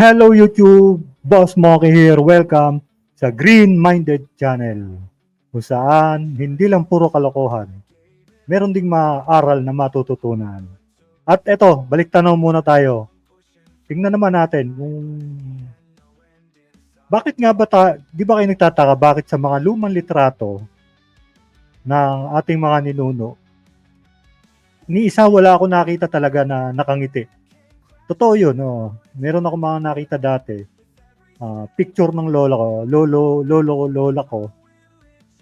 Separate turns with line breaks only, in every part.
Hello YouTube! Boss Moki here. Welcome sa Green Minded Channel. Kung saan hindi lang puro kalokohan. Meron ding maaral na matututunan. At eto, balik tanaw muna tayo. Tingnan naman natin kung bakit nga ba ta, di ba kayo nagtataka bakit sa mga lumang litrato ng ating mga ninuno, ni isa wala ako nakita talaga na nakangiti. Totoo yun, oh. Meron ako mga nakita dati. Ah, picture ng lola ko, lolo, lolo lola ko.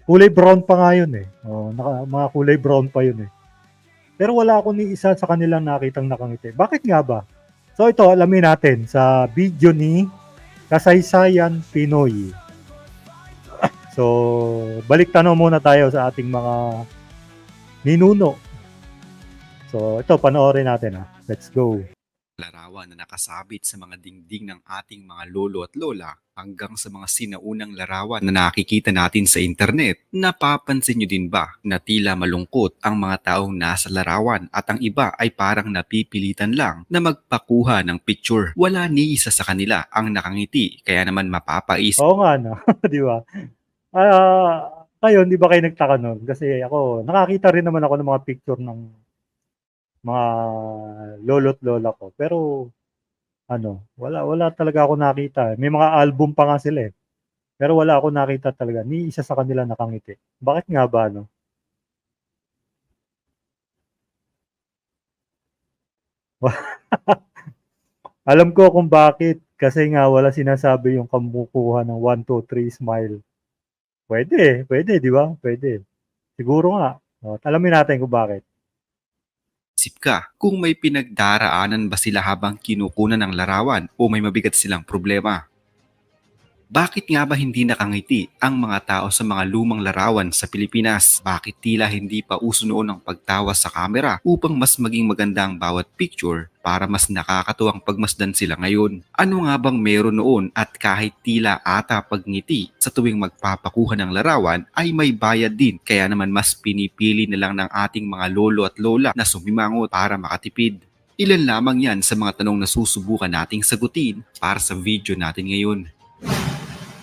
Kulay brown pa nga yun eh. Oh, naka, mga kulay brown pa yun eh. Pero wala ako ni isa sa kanilang nakitang nakangiti. Bakit nga ba? So ito, alamin natin sa video ni Kasaysayan Pinoy. So, balik tanong muna tayo sa ating mga ninuno. So, ito, panoorin natin ha. Let's go.
Larawan na nakasabit sa mga dingding ng ating mga lolo at lola hanggang sa mga sinaunang larawan na nakikita natin sa internet. Napapansin nyo din ba na tila malungkot ang mga taong nasa larawan at ang iba ay parang napipilitan lang na magpakuha ng picture. Wala ni isa sa kanila ang nakangiti kaya naman mapapaisip
Oo nga, no? di ba? Ah, kayo, di ba kayo nagtaka nun? Kasi ako, nakakita rin naman ako ng mga picture ng mga lolo't lola ko. Pero, ano, wala, wala talaga ako nakita. May mga album pa nga sila eh. Pero wala ako nakita talaga. Ni isa sa kanila nakangiti. Bakit nga ba, no? Alam ko kung bakit. Kasi nga wala sinasabi yung kamukuha ng 1, 2, 3 smile. Pwede, pwede, di ba? Pwede. Siguro nga. Alamin natin kung bakit.
Ka kung may pinagdaraanan ba sila habang kinukunan ng larawan o may mabigat silang problema. Bakit nga ba hindi nakangiti ang mga tao sa mga lumang larawan sa Pilipinas? Bakit tila hindi pa uso noon ang pagtawa sa kamera upang mas maging maganda ang bawat picture para mas nakakatuwang pagmasdan sila ngayon? Ano nga bang meron noon at kahit tila ata pagngiti sa tuwing magpapakuha ng larawan ay may bayad din kaya naman mas pinipili na lang ng ating mga lolo at lola na sumimangot para makatipid? Ilan lamang yan sa mga tanong na susubukan nating sagutin para sa video natin ngayon.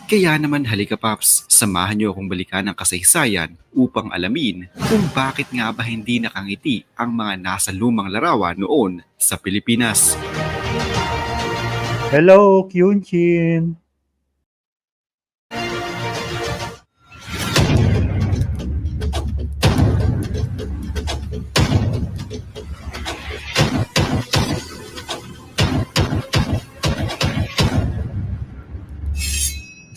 Kaya naman halika paps, samahan niyo akong balikan ng kasaysayan upang alamin kung bakit nga ba hindi nakangiti ang mga nasa lumang larawan noon sa Pilipinas.
Hello, Kyunchin!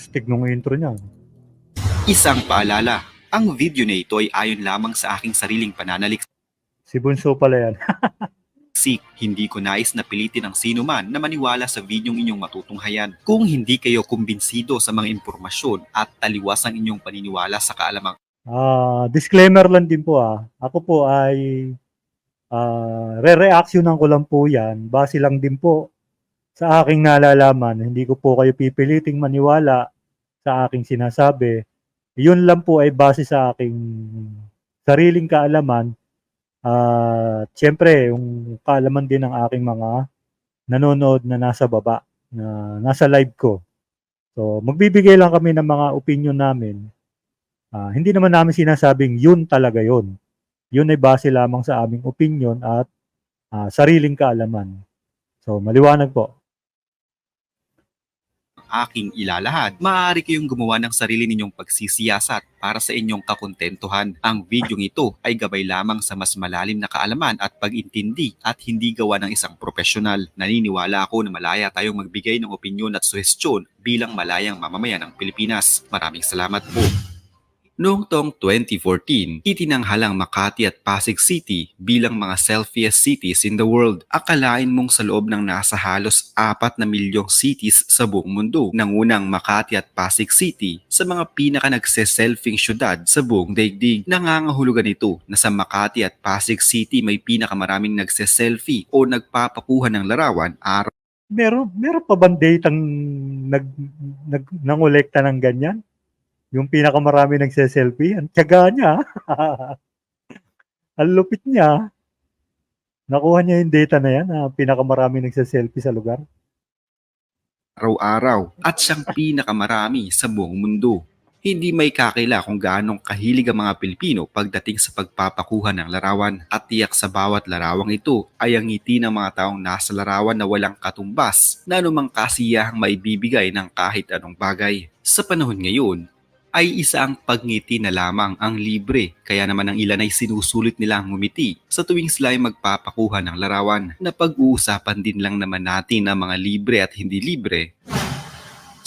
Stig nung intro niya.
Isang paalala, ang video na ito ay ayon lamang sa aking sariling pananaliksik.
Si Bunso pala yan.
Hindi ko nais na pilitin ang sino man na maniwala sa videong inyong matutunghayan. Kung hindi kayo kumbinsido sa mga impormasyon at taliwas ang inyong paniniwala sa kaalamang
Ah, disclaimer lang din po ah. Ako po ay ah, re-reactionan ko lang po 'yan. Base lang din po sa aking nalalaman. Hindi ko po kayo pipiliting maniwala sa aking sinasabi. Yun lang po ay base sa aking sariling kaalaman. At syempre, yung kaalaman din ng aking mga nanonood na nasa baba, na nasa live ko. So, magbibigay lang kami ng mga opinion namin Ah, hindi naman namin sinasabing yun talaga yun. Yun ay base lamang sa aming opinion at ah, sariling kaalaman. So, maliwanag po.
Aking ilalahad, maaari kayong gumawa ng sarili ninyong pagsisiyasat para sa inyong kakontentuhan. Ang videong ito ay gabay lamang sa mas malalim na kaalaman at pag-intindi at hindi gawa ng isang profesional. Naniniwala ako na malaya tayong magbigay ng opinyon at suhestyon bilang malayang mamamayan ng Pilipinas. Maraming salamat po. Noong taong 2014, itinanghalang Makati at Pasig City bilang mga selfiest cities in the world. Akalain mong sa loob ng nasa halos 4 na milyong cities sa buong mundo, nangunang Makati at Pasig City sa mga pinaka nagse-selfing syudad sa buong daigdig. Nangangahulugan ito na sa Makati at Pasig City may pinakamaraming nagse-selfie o nagpapakuha ng larawan araw
Meron, meron pa bang datang nag, nag, nangolekta ng ganyan? Yung pinakamarami nagse-selfie? Ang tiyaga niya. Ang lupit niya. Nakuha niya yung data na yan na pinakamarami nagse-selfie sa lugar.
araw-araw at siyang pinakamarami sa buong mundo. Hindi may kakila kung gaanong kahilig ang mga Pilipino pagdating sa pagpapakuha ng larawan at tiyak sa bawat larawang ito ay ang ngiti ng mga taong nasa larawan na walang katumbas na anumang kasiyahang maibibigay ng kahit anong bagay. Sa panahon ngayon, ay isa ang pagngiti na lamang ang libre kaya naman ang ilan ay sinusulit nilang ngumiti sa tuwing sila ay magpapakuha ng larawan na pag-uusapan din lang naman natin ang mga libre at hindi libre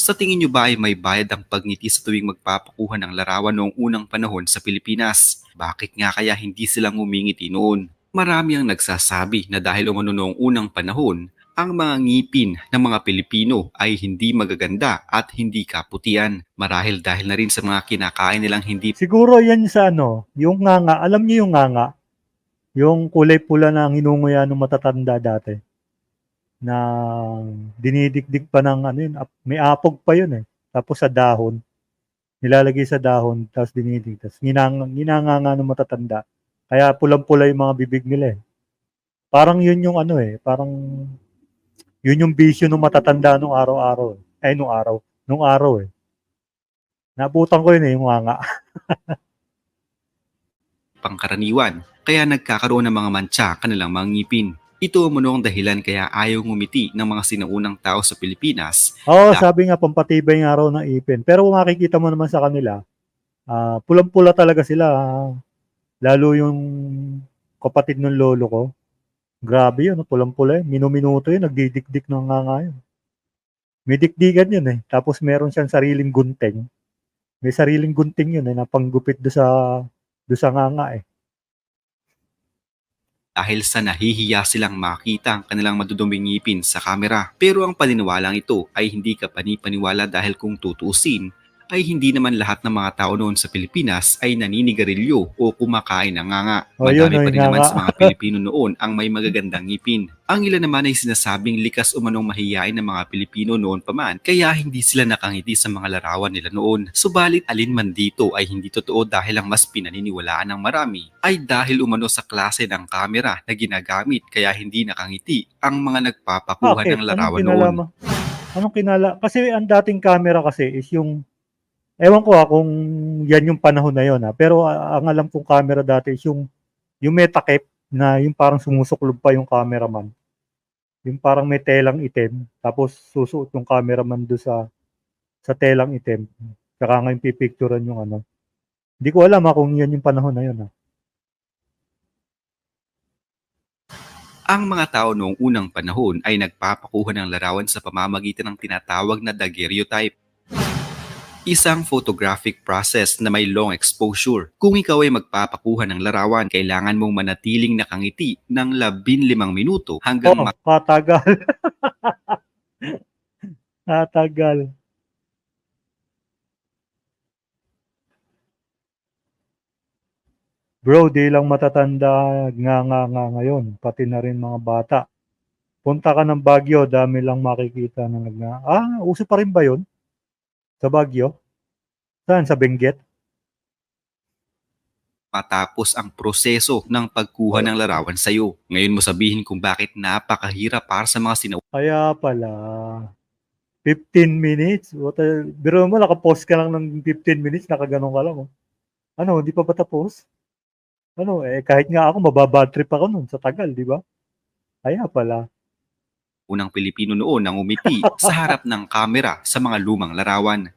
sa tingin nyo ba ay may bayad ang pagngiti sa tuwing magpapakuha ng larawan noong unang panahon sa Pilipinas? Bakit nga kaya hindi sila ngumingiti noon? Marami ang nagsasabi na dahil umano noong unang panahon, ang mga ngipin ng mga Pilipino ay hindi magaganda at hindi kaputian. Marahil dahil na rin sa mga kinakain nilang hindi
Siguro yan sa ano, yung nganga. Alam niyo yung nganga? Yung kulay pula na hinunguya ng matatanda dati. Na dinidikdik pa ng ano yun, may apog pa yun eh. Tapos sa dahon, nilalagay sa dahon, tapos dinidig. Tapos ginang, ginanganga ng matatanda. Kaya pulang-pula yung mga bibig nila eh. Parang yun yung ano eh, parang yun yung bisyo ng matatanda nung araw-araw. eh. Ay, nung araw. Nung araw eh. Nabutan ko yun eh, yung nganga.
pangkaraniwan, kaya nagkakaroon ng mga mantsa kanilang mga ngipin. Ito ang ang dahilan kaya ayaw ngumiti ng mga sinaunang tao sa Pilipinas
Oo,
Yeah.
sabi nga pampatibay nga raw ng ipin. Pero kung makikita mo naman sa kanila, ah, pulang-pula talaga sila. ah. lalo yung kapatid ng lolo ko. Grabe yun, pulang-pula yun. Minuminuto yun, nagdidikdik ng nga nga yun. May dikdigan yun eh. Tapos meron siyang sariling gunting. May sariling gunting yun eh, na panggupit do sa, do sa nga nga eh.
dahil sa nahihiya silang makita ang kanilang maduduming ngipin sa kamera. Pero ang paniniwalang ito ay hindi ka panipaniwala dahil kung tutuusin, ay hindi naman lahat ng mga tao noon sa Pilipinas ay naninigarilyo o kumakain ng nganga.
Oh, yun,
Madami
oh,
pa rin naman
nganga.
sa mga Pilipino noon ang may magagandang ngipin. Ang ilan naman ay sinasabing likas umanong mahiyain ng mga Pilipino noon pa man, kaya hindi sila nakangiti sa mga larawan nila noon. Subalit alin man dito ay hindi totoo dahil ang mas pinaniniwalaan ng marami ay dahil umano sa klase ng kamera na ginagamit kaya hindi nakangiti ang mga nagpapakuha ng larawan noon.
Anong kinala? Kasi ang dating camera kasi is yung Ewan ko ah kung yan yung panahon na yon ah. Pero ah, ang alam kong camera dati is yung yung metakep na yung parang sumusuklob pa yung cameraman. Yung parang may telang itim tapos susuot yung cameraman do sa sa telang itim. Saka nga yung pipicturean yung ano. Hindi ko alam ah, kung yan yung panahon na yon ah.
Ang mga tao noong unang panahon ay nagpapakuha ng larawan sa pamamagitan ng tinatawag na daguerreotype. Isang photographic process na may long exposure. Kung ikaw ay magpapakuha ng larawan, kailangan mong manatiling nakangiti ng 15 minuto hanggang
Oo, katagal. katagal. Bro, di lang matatanda nga nga nga ngayon, pati na rin mga bata. Punta ka ng Baguio, dami lang makikita na nag Ah, uso pa rin ba 'yon? Sa Baguio? Saan? Sa Benguet?
matapos ang proseso ng pagkuha ng larawan sa iyo. Ngayon mo sabihin kung bakit napakahirap para sa mga sinaunang
Kaya pala. 15 minutes? What a, biro mo, nakapost ka lang ng 15 minutes, nakaganon ka lang. Oh. Ano, hindi pa ba tapos? Ano, eh, kahit nga ako, mababad trip ako nun sa tagal, di ba? Kaya pala.
Pilipino noon ang umiti sa harap ng kamera sa mga lumang larawan.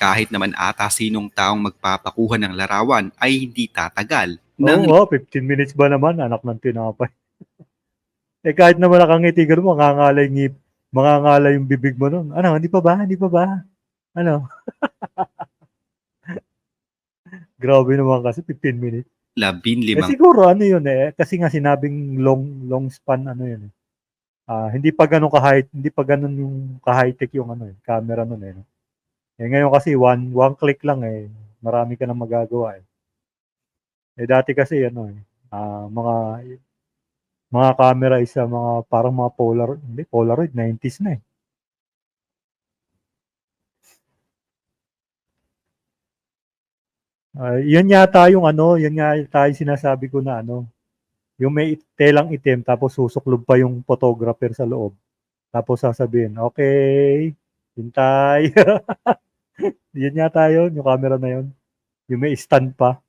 Kahit naman ata sinong taong magpapakuha ng larawan ay hindi tatagal ng
Oo, oh, 15 minutes ba naman, anak ng tinapay. eh, kahit naman nakangiti ka nun, mangangalay ngip, mangangalay yung bibig mo nun. Ano, hindi pa ba? Hindi pa ba? Ano? Grabe naman kasi, 15 minutes.
labin
Eh
limang
siguro ano yun eh kasi nga sinabing long long span ano yun eh. Ah, hindi pa ganun ka high hindi pa ganun yung ka high tech yung ano eh, camera nun eh. no? Eh ngayon kasi one one click lang eh marami ka nang magagawa eh. Eh dati kasi ano eh ah, mga mga camera is ah, mga parang mga polar hindi Polaroid 90s na eh. Ah, yun yata yung ano, yun nga tayo sinasabi ko na ano, yung may telang itim tapos susuklob pa yung photographer sa loob. Tapos sasabihin, okay, hintay. yun yata yun, yung camera na yun. Yung may stand pa.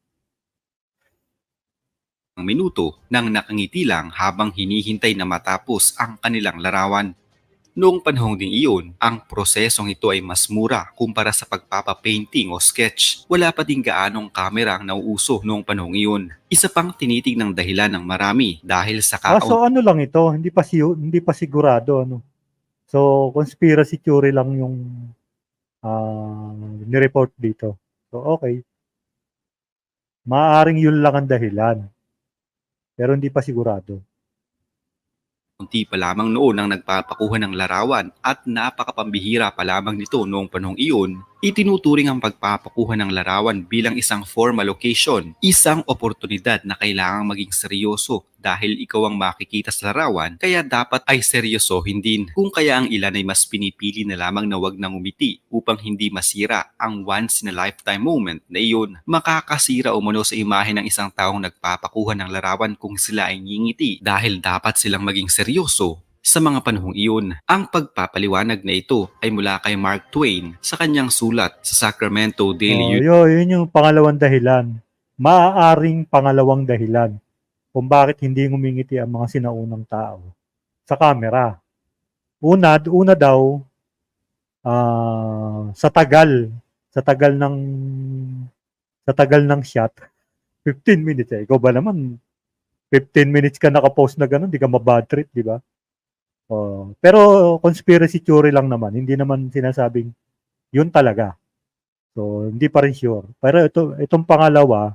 ang minuto nang nakangiti lang habang hinihintay na matapos ang kanilang larawan. Noong panahong ding iyon, ang prosesong ito ay mas mura kumpara sa pagpapapainting o sketch. Wala pa din gaanong kamera ang nauuso noong panahong iyon. Isa pang tinitig dahilan ng marami dahil sa
Ah,
kakaunti
so ano lang ito, hindi pa si hindi pa sigurado ano. So conspiracy theory lang yung ah ni-report dito. So okay. Maaring yun lang ang dahilan. Pero hindi pa sigurado.
Pa lamang noon ang nagpapakuha ng larawan at napakapambihira pa lamang nito noong panahong iyon, itinuturing ang pagpapakuha ng larawan bilang isang formal occasion, isang oportunidad na kailangang maging seryoso dahil ikaw ang makikita sa larawan kaya dapat ay seryosohin din. Kung kaya ang ilan ay mas pinipili na lamang na wag nang umiti upang hindi masira ang once in a lifetime moment na iyon. Makakasira umano sa imahe ng isang taong nagpapakuha ng larawan kung sila ay ngingiti dahil dapat silang maging seryoso sa mga panahong iyon. Ang pagpapaliwanag na ito ay mula kay Mark Twain sa kanyang sulat sa Sacramento Daily
Oh, yun, yun yung pangalawang dahilan. Maaaring pangalawang dahilan kung bakit hindi ngumingiti ang mga sinaunang tao sa camera. Una, una daw, ah, sa tagal, sa tagal ng, sa tagal ng shot, 15 minutes eh. Ikaw ba naman, 15 minutes ka nakapost na ganun, di ka mabad trip, di ba? Oh, pero conspiracy theory lang naman, hindi naman sinasabing yun talaga. So, hindi pa rin sure. Pero ito, itong pangalawa,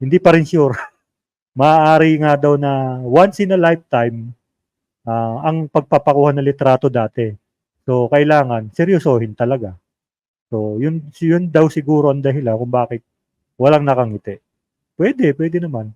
hindi pa rin sure. Maaari nga daw na once in a lifetime ah, ang pagpapakuha ng litrato dati. So, kailangan seryosohin talaga. So, yun, yun daw siguro ang dahilan kung bakit walang nakangiti. Pwede, pwede naman.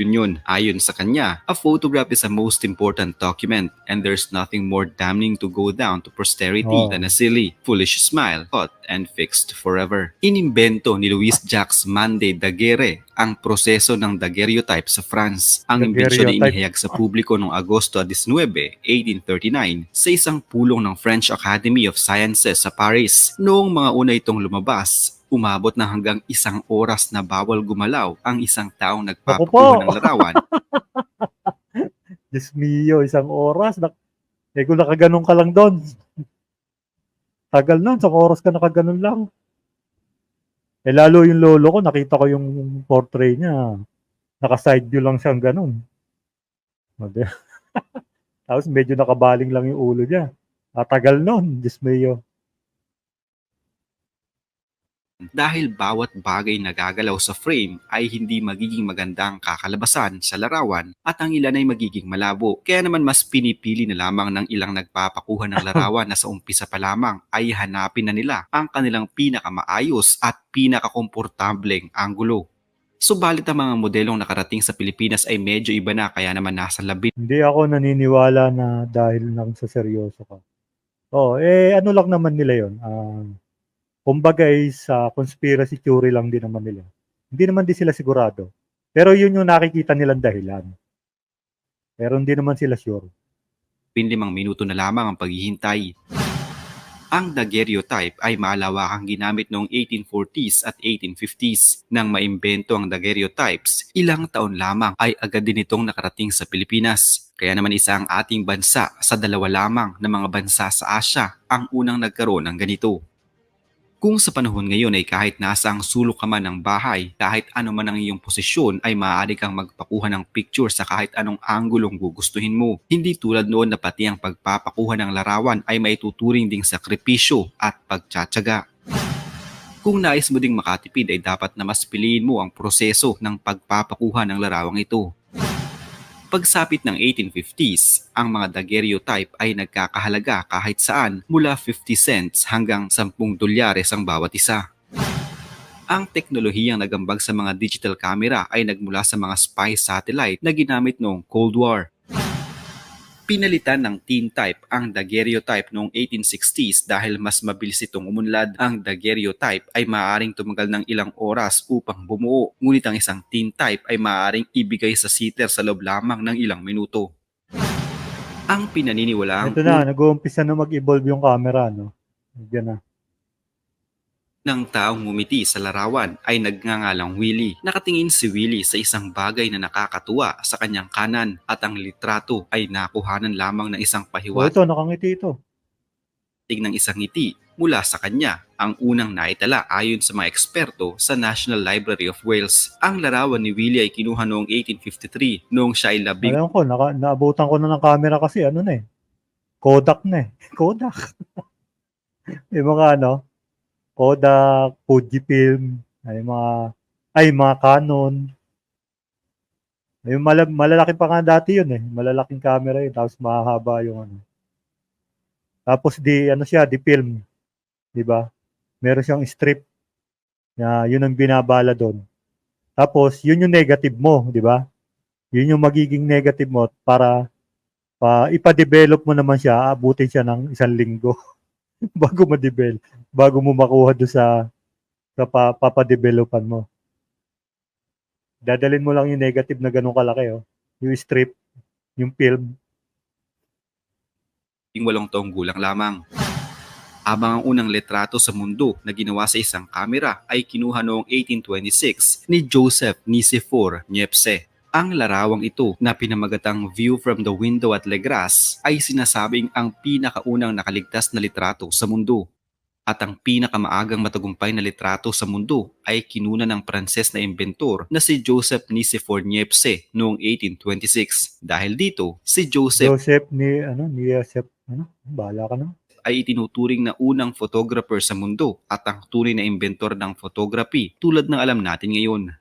Yun yun, ayon sa kanya, a photograph is a most important document and there's nothing more damning to go down to posterity
Oh.
than a silly, foolish smile, caught and fixed forever. Inimbento ni Luis Jacques Mande Daguerre ang proseso ng daguerreotype sa France. Ang imbensyon ay inihayag sa publiko noong Agosto 19, 1839 sa isang pulong ng French Academy of Sciences sa Paris. Noong mga una itong lumabas, umabot na hanggang isang oras na bawal gumalaw ang isang taong nagpapakuha ng larawan
Diyos mio, isang oras. Na, eh kung nakaganon ka lang doon, tagal nun, isang oras ka nakaganon lang. Eh lalo yung lolo ko, nakita ko yung portrait niya. Naka-side view lang siyang ganun. Tapos medyo nakabaling lang yung ulo niya. Matagal nun, Diyos mio.
Dahil bawat bagay na gagalaw sa frame ay hindi magiging magandang kakalabasan sa larawan at ang ilan ay magiging malabo. Kaya naman mas pinipili na lamang ng ilang nagpapakuha ng larawan na sa umpisa pa lamang ay hanapin na nila ang kanilang pinakamaayos at pinakakomportableng anggulo. Subalit ang mga modelong nakarating sa Pilipinas ay medyo iba na kaya naman nasa labi
Hindi ako naniniwala na dahil lang sa seryoso ka. Oh, eh ano lang naman nila 'yon. Ah, kumbaga is sa conspiracy theory lang din naman nila. Hindi naman din sila sigurado. Pero yun yung nakikita nilang dahilan. Pero hindi naman sila sure.
limang minuto na lamang ang paghihintay. Ang daguerreotype ay malawakang ginamit noong 1840s at 1850s. Nang maimbento ang daguerreotypes, ilang taon lamang ay agad din itong nakarating sa Pilipinas. Kaya naman isa ang ating bansa sa dalawa lamang na mga bansa sa Asya ang unang nagkaroon ng ganito. Kung sa panahon ngayon ay kahit nasa ang sulok ka man ng bahay, kahit ano man ang iyong posisyon ay maaari kang magpakuha ng picture sa kahit anong anggulong gugustuhin mo. Hindi tulad noon na pati ang pagpapakuha ng larawan ay maituturing ding sakripisyo at pagtsatsaga. Kung nais mo ding makatipid ay dapat na mas piliin mo ang proseso ng pagpapakuha ng larawang ito. Pagsapit ng 1850s, ang mga daguerreotype ay nagkakahalaga kahit saan mula 50 cents hanggang 10 dolyares ang bawat isa. Ang teknolohiyang nagambag sa mga digital camera ay nagmula sa mga spy satellite na ginamit noong Cold War. Pinalitan ng tintype ang daguerreotype noong 1860s dahil mas mabilis itong umunlad. Ang daguerreotype ay maaaring tumagal ng ilang oras upang bumuo, ngunit ang isang tintype ay maaaring ibigay sa sitter sa loob lamang ng ilang minuto. Ang pinaniniwalaang
Ito na, nag-uumpisa na mag-evolve yung camera, no? Yan na.
Ng taong ngumiti sa larawan ay nagngangalang Willie. Nakatingin si Willie sa isang bagay na nakakatuwa sa kanyang kanan at ang litrato ay nakuhanan lamang ng isang
O
pahiwatig
ito, nakangiti ito.
ng isang ngiti mula sa kanya. Ang unang naitala ayon sa mga eksperto sa National Library of Wales. Ang larawan ni Willie ay kinuha noong 1853 noong siya ay labing
Alam ko, naka, naabutan ko na ng camera kasi ano na eh. Kodak na eh. Kodak. yung mga ano, Kodak, Fujifilm, ay mga, ay mga Canon. Yung mala, malalaki pa nga dati yun eh. Malalaking camera yun. Tapos mahaba yung ano. Tapos di, ano siya, di film. Di ba? Meron siyang strip na yun ang binabala doon. Tapos, yun yung negative mo, di ba? Yun yung magiging negative mo para pa ipa-develop mo naman siya, abutin siya ng isang linggo bago ma-develop, bago mo makuha do sa sa pa, papadevelopan mo. Dadalin mo lang yung negative na ganun kalaki, oh. Yung strip, yung film.
walong taong gulang lamang. Habang ang unang litrato sa mundo na ginawa sa isang kamera ay kinuha noong 1826 ni Joseph Nicephore Niepce. Ang larawang ito na pinamagatang View from the Window at Legras ay sinasabing ang pinakaunang nakaligtas na litrato sa mundo. At ang pinakamaagang matagumpay na litrato sa mundo ay kinuna ng Pranses na inventor na si Joseph Nicephore Niepce noong 1826. Dahil dito, si Joseph
Joseph ni, ano, ni Joseph, ano, bahala ka na.
ay itinuturing na unang photographer sa mundo at ang tunay na inventor ng photography tulad ng alam natin ngayon.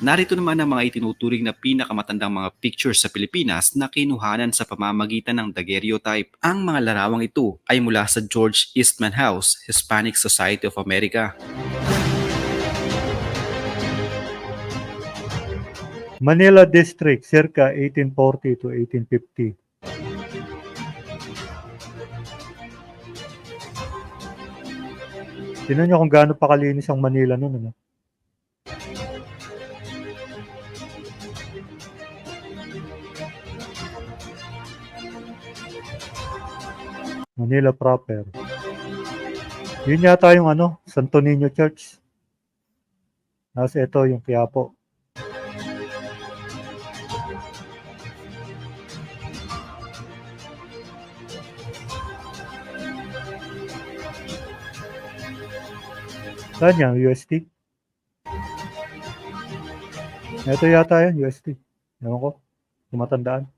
Narito naman ang mga itinuturing na pinakamatandang mga pictures sa Pilipinas na kinuhanan sa pamamagitan ng daguerreotype. Ang mga larawang ito ay mula sa George Eastman House, Hispanic Society of America.
Manila District, circa 1840 to 1850. Tingnan nyo kung gaano pa kalinis ang Manila noon. Ano? Manila proper. Yun yata yung ano, Santo Niño Church. Tapos ito yung Quiapo. Saan yan? UST? Ito yata yan, UST. Ewan ko. Tumatandaan.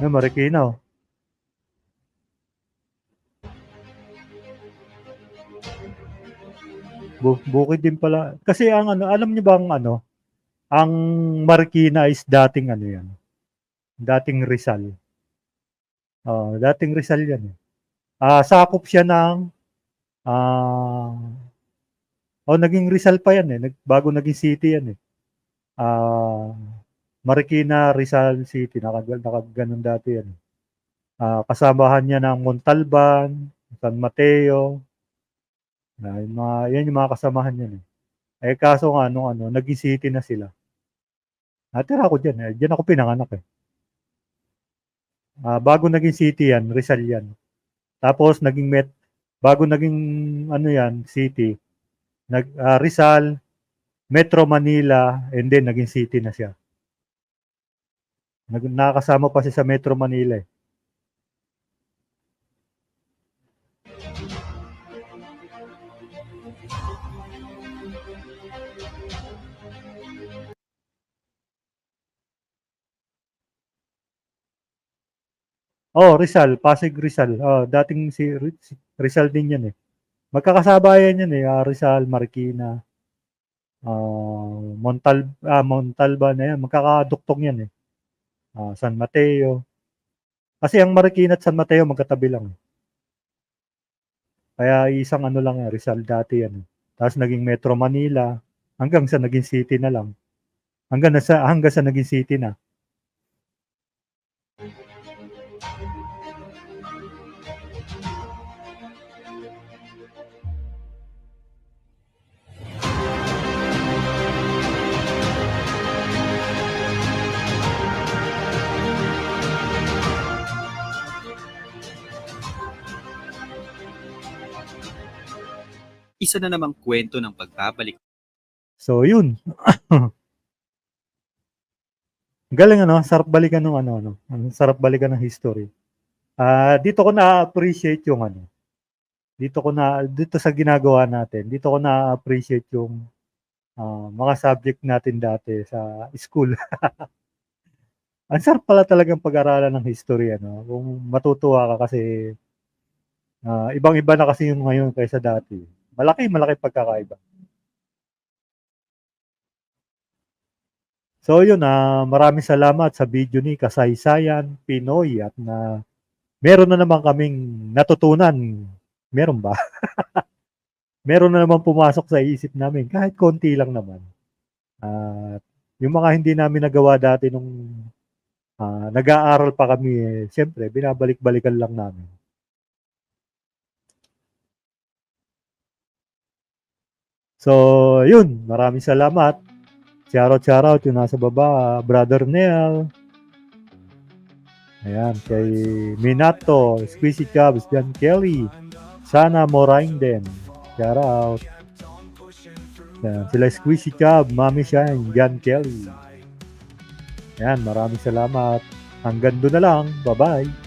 Ay, Marikina oh. Bu- bukid din pala. Kasi ang ano, alam niyo bang ano, ang Marikina is dating ano yan. Dating Rizal. Oh, dating Rizal yan eh. Ah, sakop siya ng ah Oh, naging Rizal pa yan eh. Nag, bago naging city yan eh. Ah, Marikina, Rizal City. Naka, nakaganon dati yan. Ah, kasamahan niya ng Montalban, San Mateo. Ah, yung mga, yan yung mga kasamahan yan eh. Eh kaso nga, nung ano, naging city na sila. Natira ako dyan eh. Dyan ako pinanganak eh. Ah, bago naging city yan, Rizal yan. Tapos naging met bago naging ano yan, city, nag ah, Rizal, Metro Manila, and then naging city na siya. Nakakasama pa siya sa Metro Manila eh. Oh, Rizal, Pasig Rizal. Oh, dating si, Ri- si Rizal din yan eh. Magkakasabayan yan eh, ah, Rizal, Marikina, ah, Montal ah, Montalban na yan. Magkakaduktong yan eh. Ah, San Mateo. Kasi ang Marikina at San Mateo magkatabi lang. eh. Kaya isang ano lang yan, Rizal dati yan. eh. Tapos naging Metro Manila hanggang sa naging city na lang. Hanggang sa hanggang sa naging city na.
Isa na namang kwento ng pagbabalik
So, yun. Galing ano, sarap balikan ng ano, ano. Ang sarap balikan ng history. Ah, dito ko na-appreciate yung ano. Dito ko na dito sa ginagawa natin, dito ko na-appreciate yung ah, mga subject natin dati sa school. Ang sarap pala talagang pag-aralan ng history ano. Kung matutuwa ka kasi ah, ibang-iba na kasi yung ngayon kaysa dati. Malaki, malaki pagkakaiba. So yun, ah maraming salamat sa video ni Kasaysayan Pinoy at na meron na naman kaming natutunan. Meron ba? meron na naman pumasok sa isip namin kahit konti lang naman. At yung mga hindi namin nagawa dati nung ah, nag-aaral pa kami, eh, siyempre, binabalik-balikan lang namin. So, yun. Maraming salamat. Shoutout, shoutout yung nasa baba, Brother Nel. Ayan, kay Minato, Squeezy Cubs, John Kelly, Sana Moraing din. Shoutout. Ayan, sila Squeezy Cub, Mami Shine, John Kelly. Ayan, maraming salamat. Hanggang doon na lang. Bye-bye.